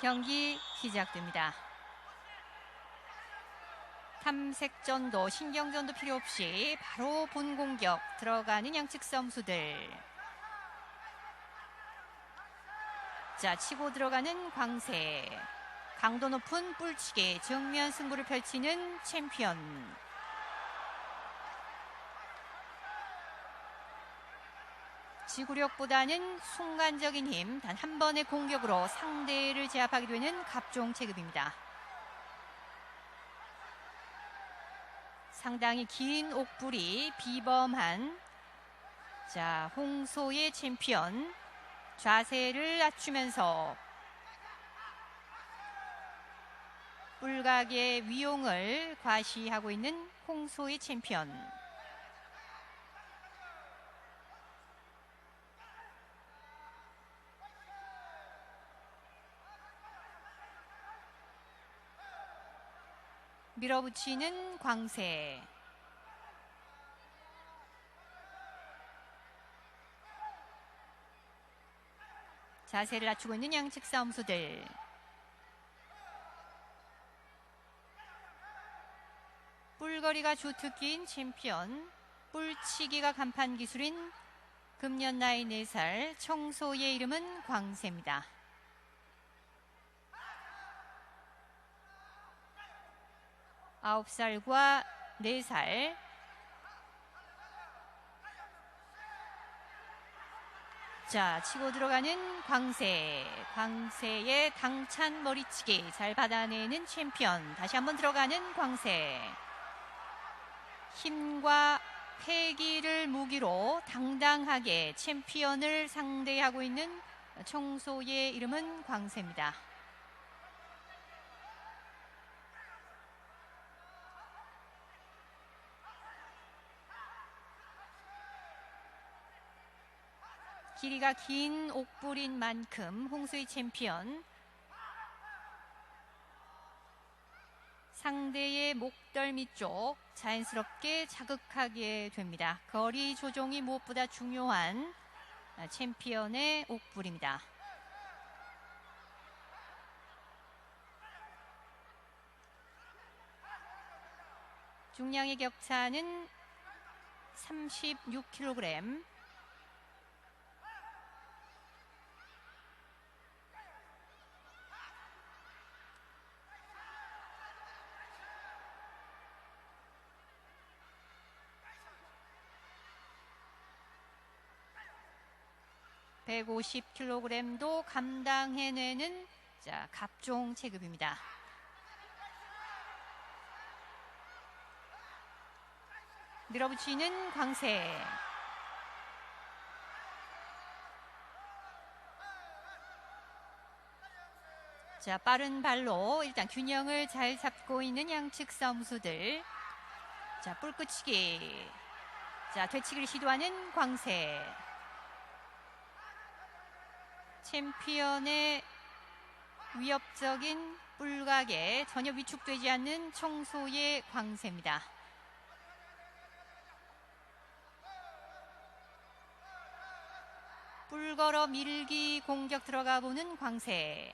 경기 시작됩니다. 탐색전도 신경전도 필요 없이 바로 본 공격 들어가는 양측 선수들. 자 치고 들어가는 광세. 강도 높은 뿔치기 정면 승부를 펼치는 챔피언. 지구력보다는 순간적인 힘, 단 한 번의 공격으로 상대를 제압하게 되는 갑종 체급입니다. 상당히 긴 옥불이 비범한 자 홍소의 챔피언 자세를 낮추면서 뿔각의 위용을 과시하고 있는 홍소의 챔피언 밀어붙이는 광세. 자세를 낮추고 있는 양측 싸움수들. 뿔거리가 주특기인 챔피언, 뿔치기가 간판 기술인 금년 나이 4살 청소의 이름은 광세입니다. 아홉 살과 네 살. 자, 치고 들어가는 광세. 광세의 당찬 머리치기 잘 받아내는 챔피언. 다시 한번 들어가는 광세. 힘과 패기를 무기로 당당하게 챔피언을 상대하고 있는 청소의 이름은 광세입니다. 길이가 긴 옥불인 만큼 홍수의 챔피언 상대의 목덜미 쪽 자연스럽게 자극하게 됩니다. 거리 조종이 무엇보다 중요한 챔피언의 옥불입니다. 중량의 격차는 36kg. (150kg도) 감당해내는 자 갑종 체급입니다. 밀어붙이는 광세. 자, 빠른 발로 일단 균형을 잘 잡고 있는 양측 싸움수들. 자, 뿔끝치기. 자, 되치기를 시도하는 광세. 챔피언의 위협적인 뿔각에 전혀 위축되지 않는 청소의 광세입니다. 뿔걸어 밀기 공격 들어가 보는 광세.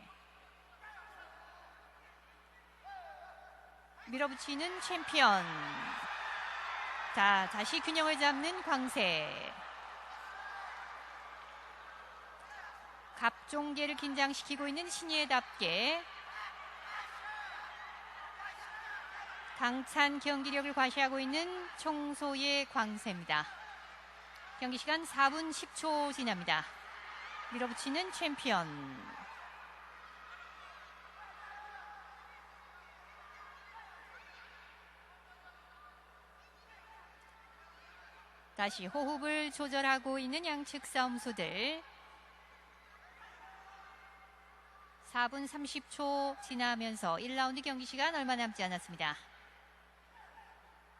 밀어붙이는 챔피언. 자, 다시 균형을 잡는 광세. 갑종계를 긴장시키고 있는 신예답게 당찬 경기력을 과시하고 있는 청소의 광세입니다. 경기 시간 4분 10초 지납니다. 밀어붙이는 챔피언. 다시 호흡을 조절하고 있는 양측 싸움수들. 4분 30초 지나면서 1라운드 경기 시간 얼마 남지 않았습니다.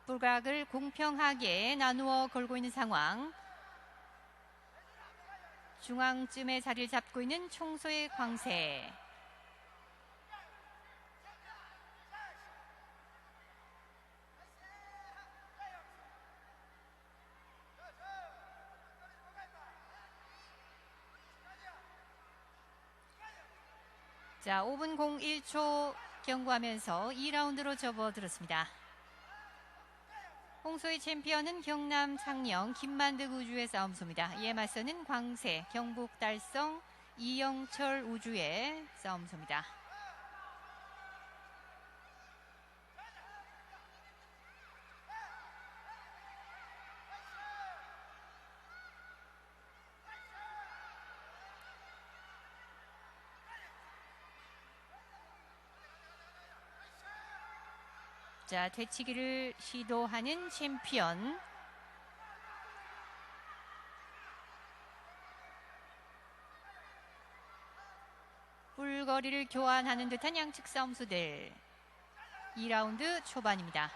불각을 공평하게 나누어 걸고 있는 상황. 중앙쯤에 자리를 잡고 있는 청소의 광세. 자, 5분 01초 경고하면서 2라운드로 접어들었습니다. 홍소의 챔피언은 경남 창녕 김만득 우주의 싸움소입니다. 이에 맞서는 광세, 경북 달성 이영철 우주의 싸움소입니다. 자, 되치기를 시도하는 챔피언. 뿔거리를 교환하는 듯한 양측 싸움수들. 2라운드 초반입니다.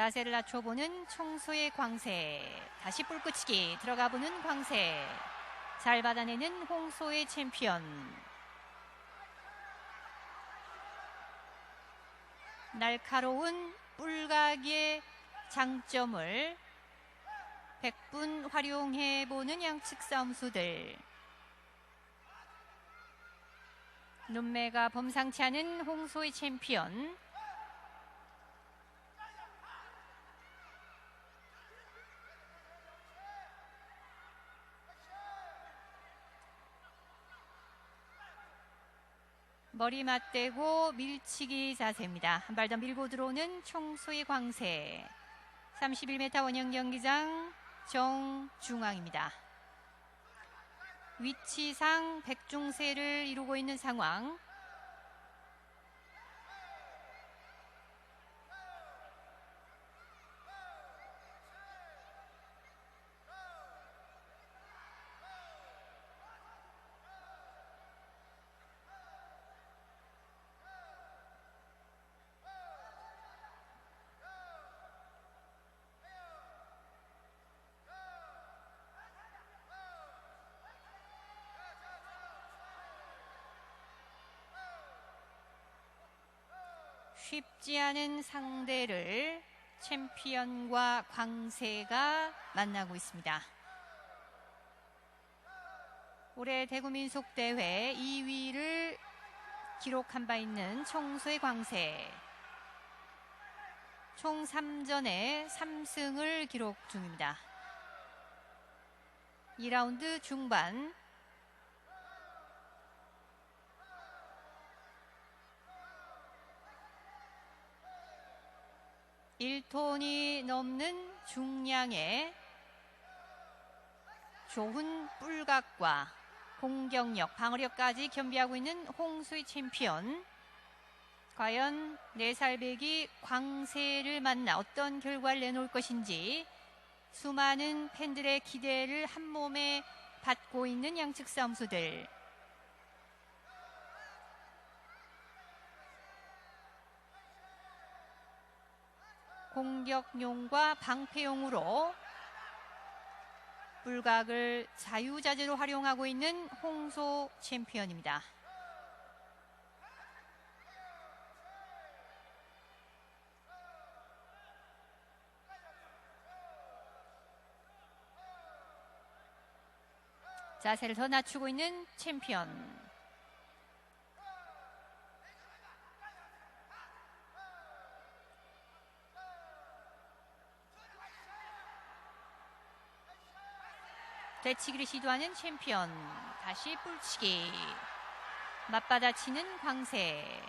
자세를 낮춰보는 청소의 광세. 다시 뿔끝치기 들어가보는 광세. 잘 받아내는 홍소의 챔피언. 날카로운 뿔각의 장점을 100분 활용해보는 양측 싸움수들. 눈매가 범상치 않은 홍소의 챔피언. 머리 맞대고 밀치기 자세입니다. 한 발 더 밀고 들어오는 청소의 광세. 31m 원형 경기장 정중앙입니다. 위치상 백중세를 이루고 있는 상황. 쉽지 않은 상대를 챔피언과 광세가 만나고 있습니다. 올해 대구민속대회 2위를 기록한 바 있는 청소의 광세. 총 3전에 3승을 기록 중입니다. 2라운드 중반 1톤이 넘는 중량의 좋은 뿔각과 공격력, 방어력까지 겸비하고 있는 홍수의 챔피언. 과연 4살배기 광세를 만나 어떤 결과를 내놓을 것인지 수많은 팬들의 기대를 한 몸에 받고 있는 양측 싸움수들. 공격용과 방패용으로 불각을 자유자재로 활용하고 있는 홍소 챔피언입니다. 자세를 더 낮추고 있는 챔피언. 되치기를 시도하는 챔피언. 다시 뿔치기. 맞받아치는 광세.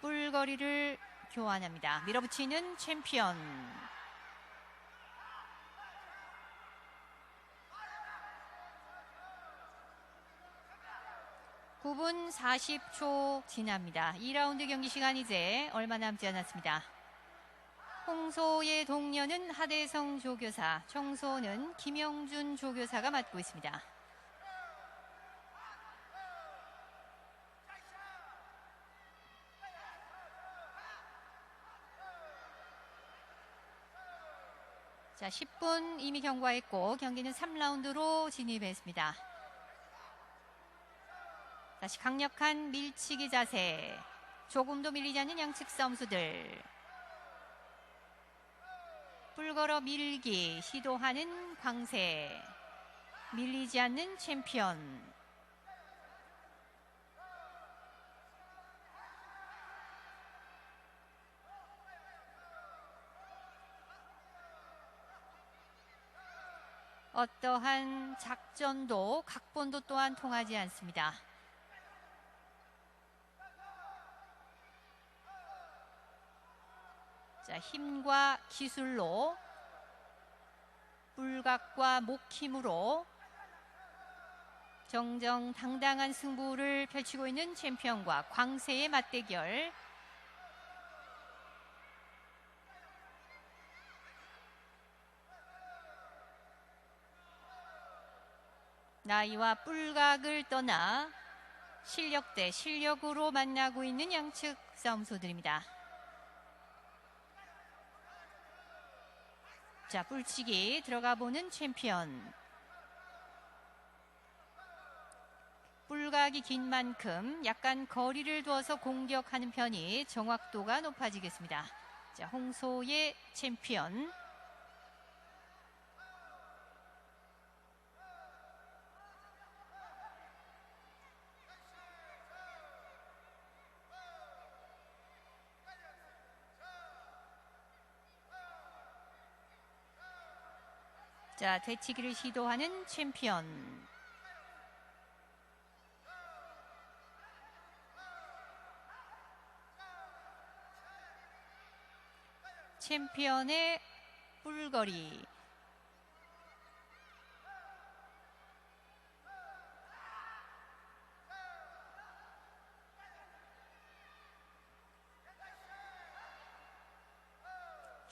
뿔거리를 교환합니다. 밀어붙이는 챔피언. 9분 40초 지납니다. 2라운드 경기 시간 이제 얼마 남지 않았습니다. 홍소의 동료는 하대성 조교사, 청소는 김영준 조교사가 맡고 있습니다. 자, 10분 이미 경과했고 경기는 3라운드로 진입했습니다. 다시 강력한 밀치기 자세. 조금도 밀리지 않는 양측 선수들. 뿔걸어 밀기 시도하는 광세. 밀리지 않는 챔피언. 어떠한 작전도 각본도 또한 통하지 않습니다. 자, 힘과 기술로 불각과 목힘으로 정정당당한 승부를 펼치고 있는 챔피언과 광세의 맞대결. 나이와 뿔각을 떠나 실력 대 실력으로 만나고 있는 양측 싸움소들입니다. 자, 뿔치기 들어가 보는 챔피언. 뿔각이 긴 만큼 약간 거리를 두어서 공격하는 편이 정확도가 높아지겠습니다. 자, 홍소의 챔피언. 자, 되치기를 시도하는 챔피언. 챔피언의 뿔거리.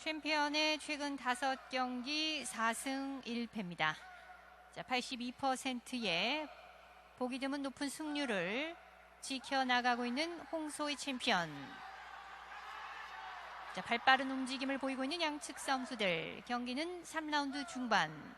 챔피언의 최근 다섯 경기 4승 1패입니다. 자, 82%의 보기 드문 높은 승률을 지켜나가고 있는 홍소희 챔피언. 자, 발빠른 움직임을 보이고 있는 양측 선수들. 경기는 3라운드 중반.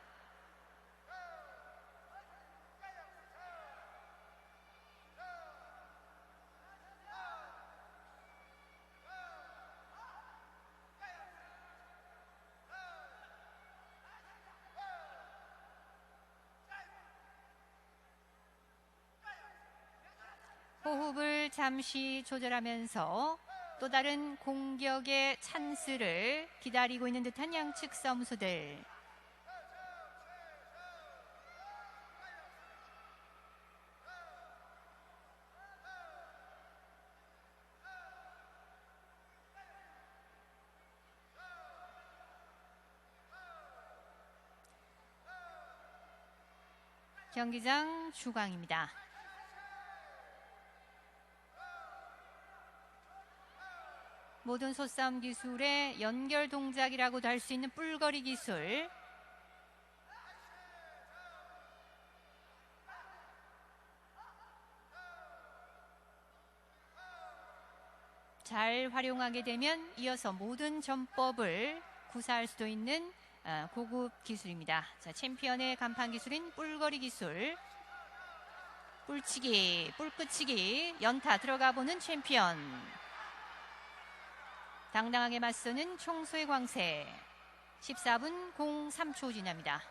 호흡을 잠시 조절하면서 또 다른 공격의 찬스를 기다리고 있는 듯한 양측 선수들. 경기장 주광입니다. 모든 소싸움 기술의 연결 동작이라고도 할 수 있는 뿔거리 기술. 잘 활용하게 되면 이어서 모든 전법을 구사할 수도 있는 아, 고급 기술입니다. 자, 챔피언의 간판 기술인 뿔거리 기술. 뿔치기, 뿔끝치기, 연타 들어가 보는 챔피언. 당당하게 맞서는 총소의 광세 14분 03초 지납니다.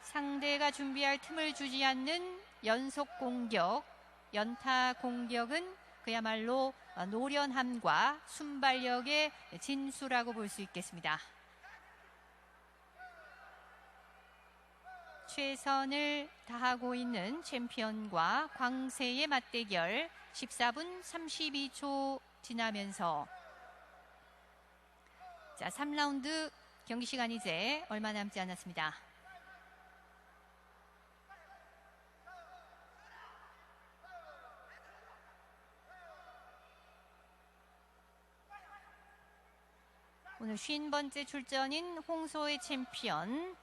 상대가 준비할 틈을 주지 않는 연속 공격, 연타 공격은 그야말로 노련함과 순발력의 진수라고 볼 수 있겠습니다. 최선을 다하고 있는 챔피언과 광세의 맞대결 14분 32초 지나면서 자 3라운드 경기 시간 이제 얼마 남지 않았습니다. 오늘 50번째 출전인 홍소의 챔피언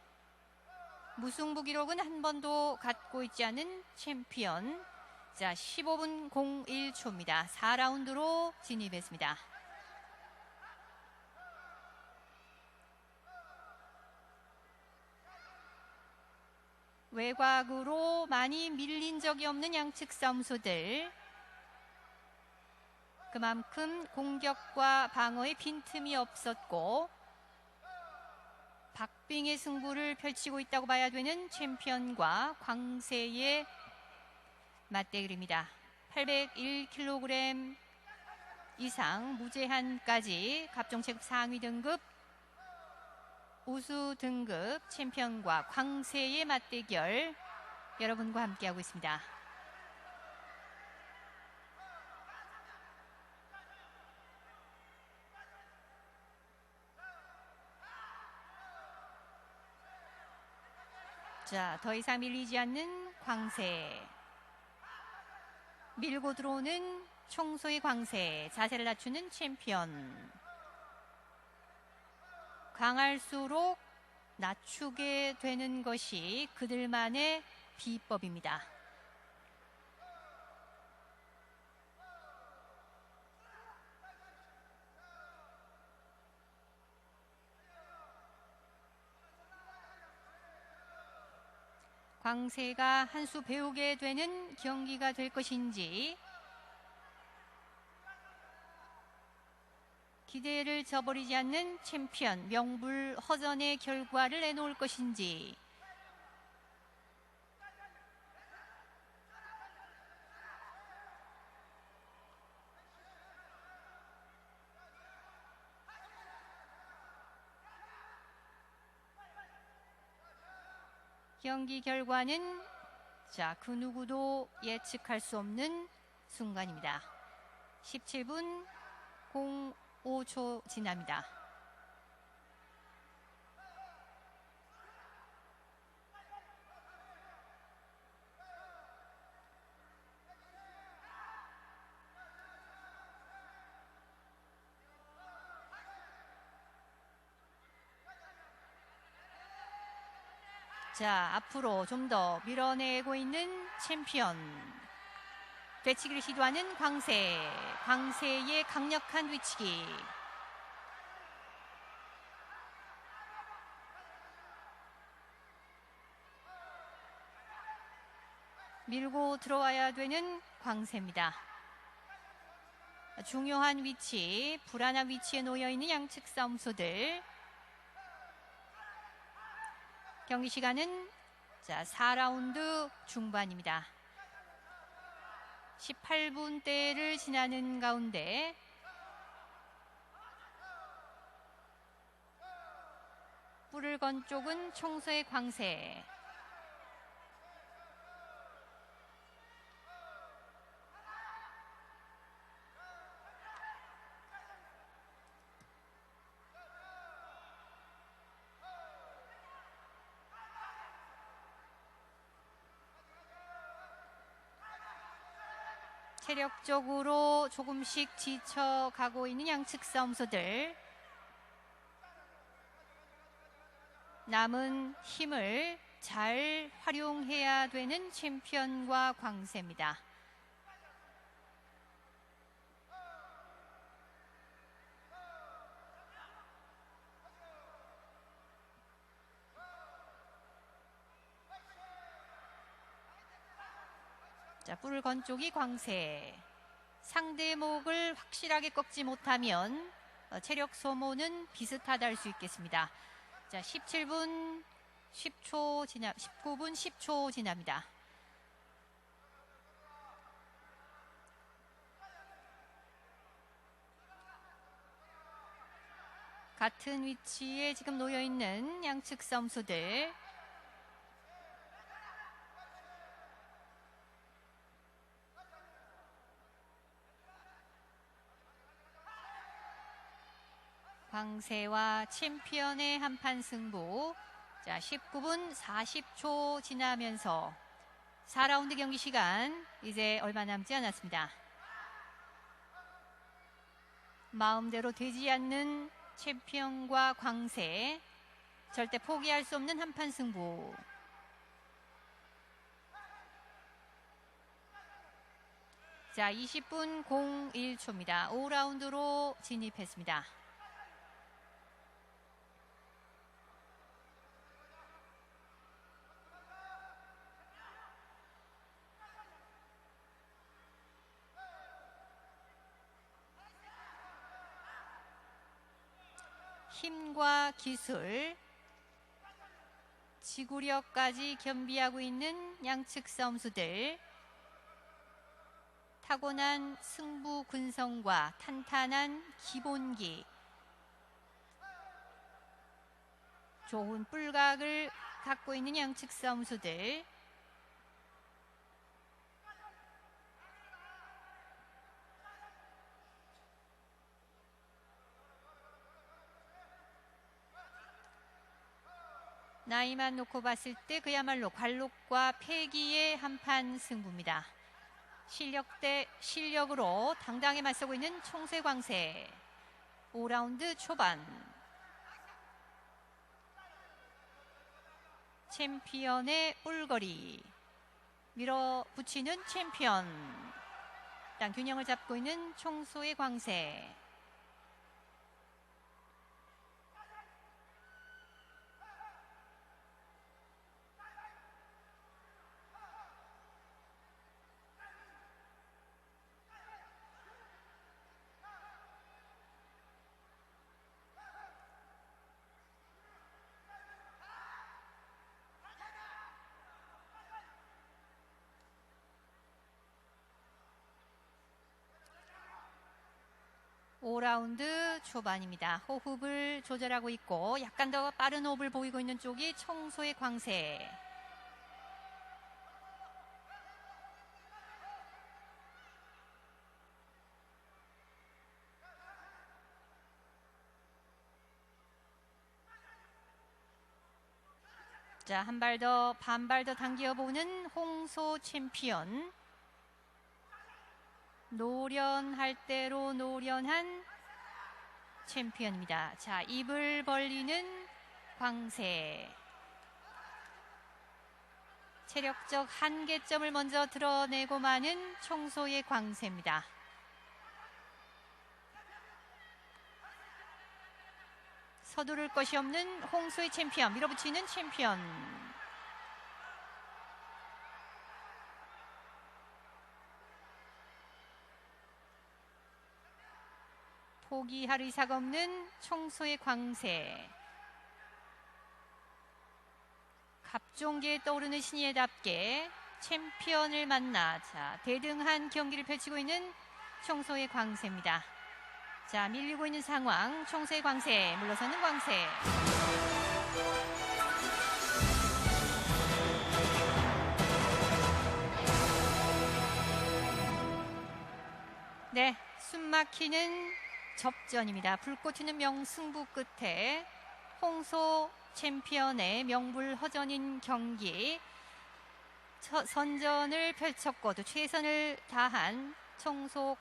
무승부 기록은 한 번도 갖고 있지 않은 챔피언. 자, 15분 01초입니다. 4라운드로 진입했습니다. 외곽으로 많이 밀린 적이 없는 양측 싸움소들. 그만큼 공격과 방어에 빈틈이 없었고 박빙의 승부를 펼치고 있다고 봐야 되는 챔피언과 광세의 맞대결입니다. 801kg 이상 무제한까지 갑종 체급 상위 등급 우수 등급 챔피언과 광세의 맞대결 여러분과 함께하고 있습니다. 자, 더 이상 밀리지 않는 광세. 밀고 들어오는 청소의 광세. 자세를 낮추는 챔피언. 강할수록 낮추게 되는 것이 그들만의 비법입니다. 광세가 한 수 배우게 되는 경기가 될 것인지 기대를 저버리지 않는 챔피언 명불 허전의 결과를 내놓을 것인지 경기 결과는 자, 그 누구도 예측할 수 없는 순간입니다. 17분 05초 지납니다. 자, 앞으로 좀 더 밀어내고 있는 챔피언. 되치기를 시도하는 광세. 광세의 강력한 뒤치기. 밀고 들어와야 되는 광세입니다. 중요한 위치, 불안한 위치에 놓여 있는 양측 싸움소들. 경기 시간은 자, 4라운드 중반입니다. 18분대를 지나는 가운데 뿔을 건 쪽은 청소의 광세. 체력적으로 조금씩 지쳐가고 있는 양측 싸움소들. 남은 힘을 잘 활용해야 되는 챔피언과 광세입니다. 자, 뿔을 건 쪽이 광세. 상대 목을 확실하게 꺾지 못하면 어, 체력 소모는 비슷하다 할 수 있겠습니다. 자, 17분 10초 지나 19분 10초 지납니다. 같은 위치에 지금 놓여 있는 양측 점수들 광세와 챔피언의 한판 승부. 자, 19분 40초 지나면서 4라운드 경기 시간 이제 얼마 남지 않았습니다. 마음대로 되지 않는 챔피언과 광세. 절대 포기할 수 없는 한판 승부. 자, 20분 01초입니다. 5라운드로 진입했습니다. 힘과 기술, 지구력까지 겸비하고 있는 양측 선수들. 타고난 승부 군성과 탄탄한 기본기. 좋은 뿔각을 갖고 있는 양측 선수들. 나이만 놓고 봤을 때 그야말로 관록과 패기의 한판 승부입니다. 실력 대 실력으로 당당히 맞서고 있는 총쇠광세. 5라운드 초반. 챔피언의 뿔거리. 밀어붙이는 챔피언. 일단 균형을 잡고 있는 총소의 광세 오라운드 초반입니다. 호흡을 조절하고 있고 약간 더 빠른 호흡을 보이고 있는 쪽이 청소의 광세. 자, 한 발 더, 반발 더 당겨보는 홍소 챔피언. 노련할 대로 노련한 챔피언입니다. 자, 입을 벌리는 광세. 체력적 한계점을 먼저 드러내고 마는 청소의 광세입니다. 서두를 것이 없는 홍소의 챔피언, 밀어붙이는 챔피언. 포기할 의사가 없는 청소의 광세. 갑종기에 떠오르는 신예답게 챔피언을 만나 자 대등한 경기를 펼치고 있는 청소의 광세입니다. 자 밀리고 있는 상황 청소의 광세 물러서는 광세. 네, 숨 막히는 접전입니다. 불꽃 튀는 명승부 끝에 홍소 챔피언의 명불허전인 경기 첫 선전을 펼쳤고 또 최선을 다한 청소